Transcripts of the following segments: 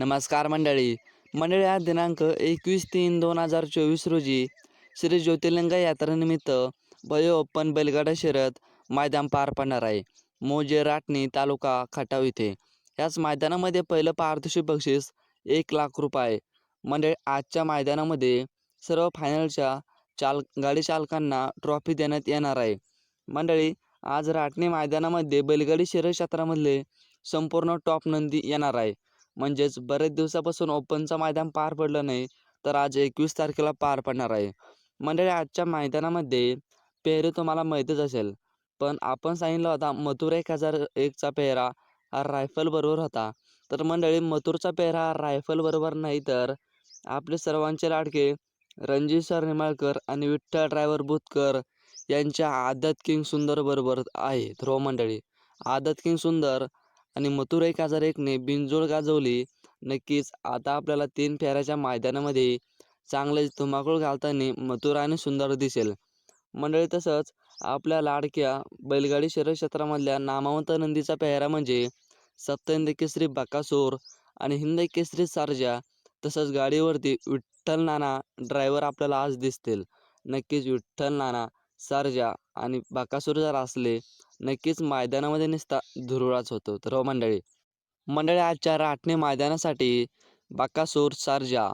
नमस्कार मंडळी. मंडळी आज दिनांक एकवीस तीन दोन हजार चोवीस रोजी श्री ज्योतिर्लिंग यात्रेनिमित्त भयो ओपन बैलगाडा शर्यत मैदान पार पडणार आहे. मोजे राटणी तालुका खटाव इथे. याच मैदानामध्ये पहिलं पारितोषिक बक्षीस एक लाख रुपये. मंडळी आजच्या मैदानामध्ये सर्व फायनलच्या चाल गाडी चालकांना ट्रॉफी देण्यात येणार आहे. मंडळी आज राटणी मैदानामध्ये बैलगाडी शर्यत क्षेत्रामधले संपूर्ण टॉप नंदी येणार आहे. म्हणजेच बरेच दिवसापासून ओपनचं मैदान पार पडलं नाही तर आज एकवीस तारखेला पार पडणार आहे. मंडळी आजच्या मैदानामध्ये पेहरे तुम्हाला माहीतच असेल पण आपण सांगितलं होता मथुर एक हजार एकचा पेहरा हा रायफलबरोबर होता. तर मंडळी मथुरचा पेहरा हा रायफलबरोबर नाही तर आपले सर्वांचे लाडके रणजित सर निमाळकर आणि विठ्ठल ड्रायव्हर बुतकर यांच्या आदत किंग सुंदर बरोबर आहे ध्रुव हो मंडळी आदत किंग सुंदर आणि मथुराई एक एकने बिनजोड गाजवली. नक्कीच आता आपल्याला तीन फेऱ्याच्या मैदानामध्ये चांगले धुमाकूळ घालताना मथुरा आणि सुंदर दिसेल. मंडळी तसंच आपल्या लाडक्या बैलगाडी शर्यत क्षेत्रामधल्या नामवंत नंदीचा पेहरा म्हणजे सप्तहिंद केसरी बकासूर आणि हिंद केसरी सारजा. तसंच गाडीवरती विठ्ठल नाना ड्रायव्हर आपल्याला आज दिसतील. नक्कीच विठ्ठल नाना सारजा आणि बाकासूर जर असले नक्कीच मैदानामध्ये निसता धुरुळाच होतो. तर हो मंडळी मंडळी आजच्या राठणे मैदानासाठी बाकासूर सारजा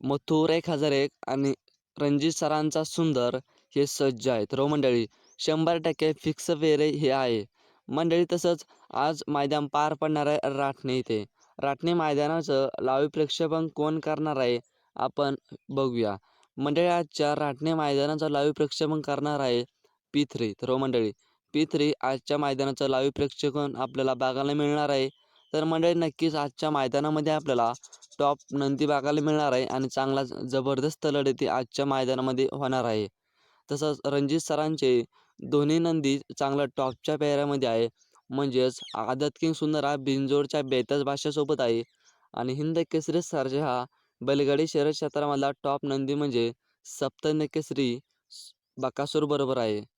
मथुर एक हजार एक आणि रणजित सरांचा सुंदर हे सज्ज आहेत. रो हो मंडळी शंभर टक्के फिक्स वेरे हे आहे. मंडळी तसंच आज मैदान पार पडणार आहे राठणे इथे. राठणे मैदानाचं लावी प्रक्षेपण कोण करणार आहे आपण बघूया. मंडळी आजच्या राटणे मैदानाचं लाईव्ह प्रक्षेपण करणार आहे पी थ्री तर हो मंडळी पी थ्री आजच्या मैदानाचं लाईव्ह प्रेक्षेपण आपल्याला बघायला मिळणार आहे. तर मंडळी नक्कीच आजच्या मैदानामध्ये आपल्याला टॉप नंदी बघायला मिळणार आहे आणि चांगला जबरदस्त लढती आजच्या मैदानामध्ये होणार आहे. तसंच रणजित सरांचे दोन्ही नंदी चांगल्या टॉपच्या पेहऱ्यामध्ये आहे. म्हणजेच आदत किंग सुंदर हा बिनजोडच्या बेताज भाषेसोबत आहे. आणि हिंद केसरी सरजा हा बैलगाडी शर्यत क्षेत्रामधला टॉप नंदी म्हणजे सप्तनकेसरी बकासूर बरोबर आहे.